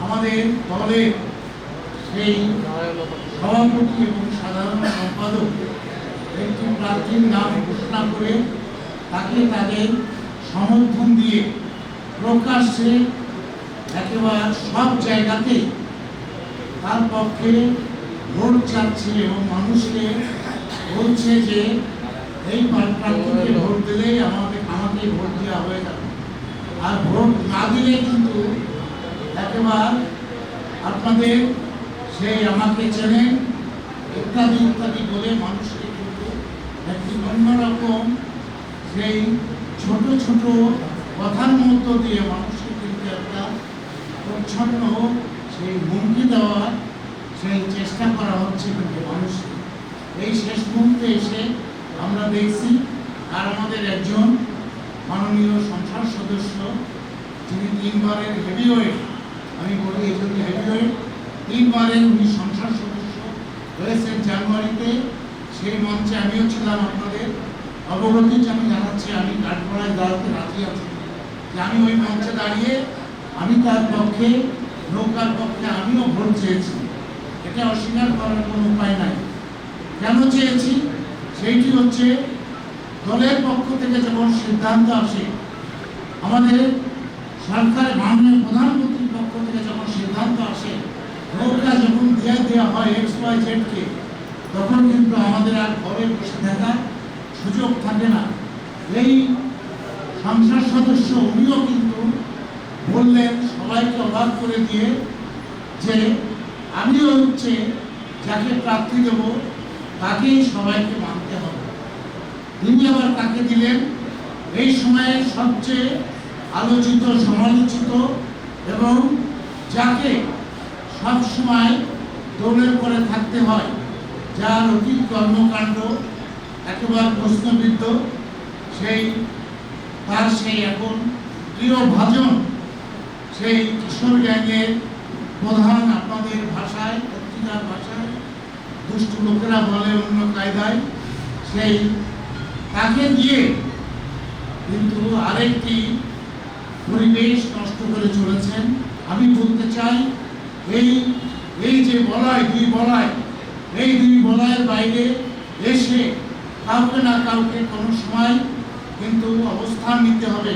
আমাদের দলের সেই সভাপতি এবং সাধারণ সম্পাদক একটি প্রার্থীর নাম ঘোষণা করে তাকে তাদের সমর্থন দিয়ে প্রকাশ্যে একেবারে সব জায়গাতেই তার পক্ষে ভোট চাচ্ছে এবং মানুষকে বলছে যে এই প্রার্থীকে আমাকে ভোট দেওয়া হয়ে যাবে আর ভোট না দিলে কিন্তু একেবারে আপনাদের সেই আমাকে চেনেন ইত্যাদি ইত্যাদি বলে মানুষকে কিন্তু একটি অন্যরকম সেই ছোট ছোট কথার মধ্য দিয়ে মানুষকে কিন্তু একটা প্রচ্ছন্ন সেই হুমকি দেওয়ার সেই চেষ্টা করা হচ্ছে কিন্তু মানুষকে। এই শেষ মুহূর্তে এসে আমরা দেখছি আর আমাদের একজন মাননীয় সংসদ সদস্য, যিনি তিনবারের হেভিওয়েট আমি বলি এই জন্য হেভিওয়েট তিনবারের উনি সংসদ সদস্য হয়েছেন জানুয়ারিতে, সেই মঞ্চে আমিও ছিলাম আপনাদের। অবগতি আমি জানাচ্ছি, আমি কাঠগড়ায় দাঁড়াতে রাজি আছি। যে আমি ওই মঞ্চে দাঁড়িয়ে, আমি তার পক্ষে, নৌকার পক্ষে আমিও ভোট চেয়েছি। এটা অস্বীকার করার কোনো উপায় নাই। কেন চেয়েছি? সেইটি হচ্ছে দলের পক্ষ থেকে যখন সিদ্ধান্ত আসে, আমাদের সরকার মাননীয় প্রধানমন্ত্রীর পক্ষ থেকে যখন সিদ্ধান্ত আসে নৌকা যখন দিয়ে দেওয়া হয় এক্স ওয়াই জেডকে তখন কিন্তু আমাদের আর ঘরে বসে থাকার সুযোগ থাকে না। এই সংসদ সদস্য উনিও কিন্তু বললেন, সবাইকে অবাক করে দিয়ে যে আমিও হচ্ছে যাকে প্রার্থী দেব, তাকেই সবাইকে তিনি আবার কাকে দিলেন। এই সময়ে সবচেয়ে আলোচিত, সমালোচিত এবং যাকে সব সময় দৌড়ের করে থাকতে হয়, যার অতীত কর্মকাণ্ড একেবারে প্রশ্নবিদ্ধ, সেই তার সেই এখন প্রিয় ভাজন, সেই কিশোর গ্যাংয়ের প্রধান আপনাদের ভাষায়, পত্রিকার ভাষায়, দুষ্টু লোকেরা বলে অন্য কায়দায়, সেই তাকে দিয়ে কিন্তু আরেকটি পরিবেশ নষ্ট করে চলেছেন। আমি বলতে চাই, এই এই যে বলয়, দুই বলয়, এই দুই বলয়ের বাইরে এসে কাউকে না কাউকে কোনো সময় কিন্তু অবস্থান নিতে হবে।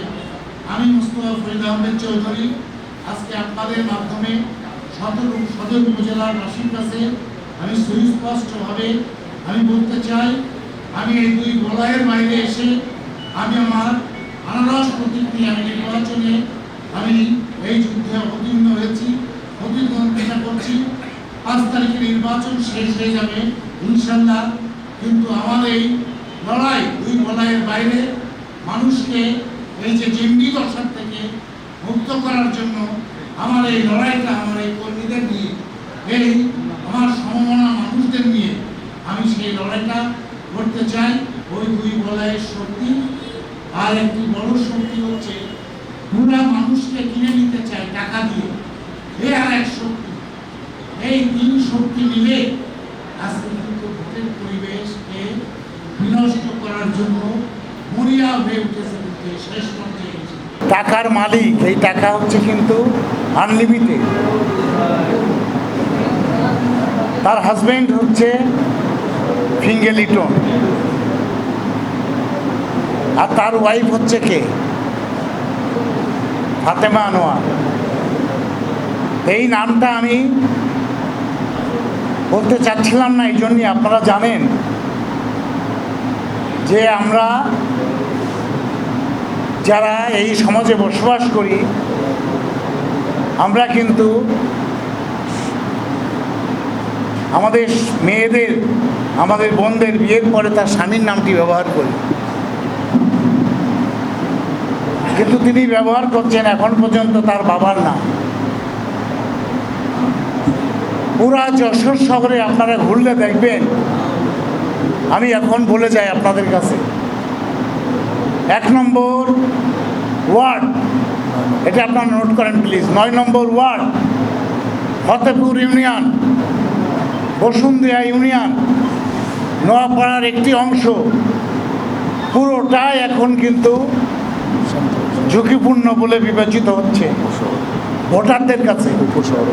আমি মুস্তফা ফরিদ আহমেদ চৌধুরী, আজকে আপনাদের মাধ্যমে সদর সদর উপজেলার বাসীর কাছে আমি সুস্পষ্টভাবে আমি বলতে চাই আমি এই দুই বলয়ের বাইরে এসে আমি আমার আনারস প্রতীক নিয়ে আমি নির্বাচনে আমি এই যুদ্ধে অবতীর্ণ হয়েছি প্রতিদ্বন্দ্বিতা করছি। পাঁচ তারিখে নির্বাচন শেষ হয়ে যাবে ইনশাল্লাহ কিন্তু আমার এই লড়াই, দুই বলয়ের বাইরে মানুষকে এই যে জিম্মি দশার থেকে মুক্ত করার জন্য আমার এই লড়াইটা আমার এই কর্মীদের নিয়ে, এই আমার সমমনা মানুষদের নিয়ে আমি সেই লড়াইটা করতে চাই, ওই দুই বলয়ের শক্তি আর একটি বড় শক্তি হচ্ছে পুরা মানুষকে কিনে নিতে চায় টাকা দিয়ে। এ আর এক শক্তি এই তিন শক্তি মিলে আজকে কিন্তু ভোটের পরিবেশকে বিনষ্ট করার জন্য মরিয়া হয়ে উঠেছে শেষ পর্যায়ে। টাকার মালিক, এই টাকা হচ্ছে কিন্তু আনলিমিটেড তার হাজবেন্ড হচ্ছে ফিঙ্গেলিটন আর তার ওয়াইফ হচ্ছে কে? ফাতেমা আনোয়ার। এই নামটা আমি বলতে চাচ্ছিলাম না এই জন্যই আপনারা জানেন যে আমরা যারা এই সমাজে বসবাস করি, আমরা কিন্তু আমাদের মেয়েদের, আমাদের বোনদের বিয়ের পরে তার স্বামীর নামটি ব্যবহার করি। কিন্তু তিনি ব্যবহার করছেন এখন পর্যন্ত তার বাবার নাম। পুরা যশোর শহরে আপনারা ঘুরলে দেখবেন, আমি এখন বলে যাই আপনাদের কাছে। এক নম্বর ওয়ার্ড, এটা আপনারা নোট করেন প্লিজ নয় নম্বর ward Fatehpur union. Basundia union, নোয়াপাড়ার একটি অংশ। পুরোটাই এখন কিন্তু ঝুঁকিপূর্ণ বলে বিবেচিত হচ্ছে ভোটারদের কাছে। উপশহর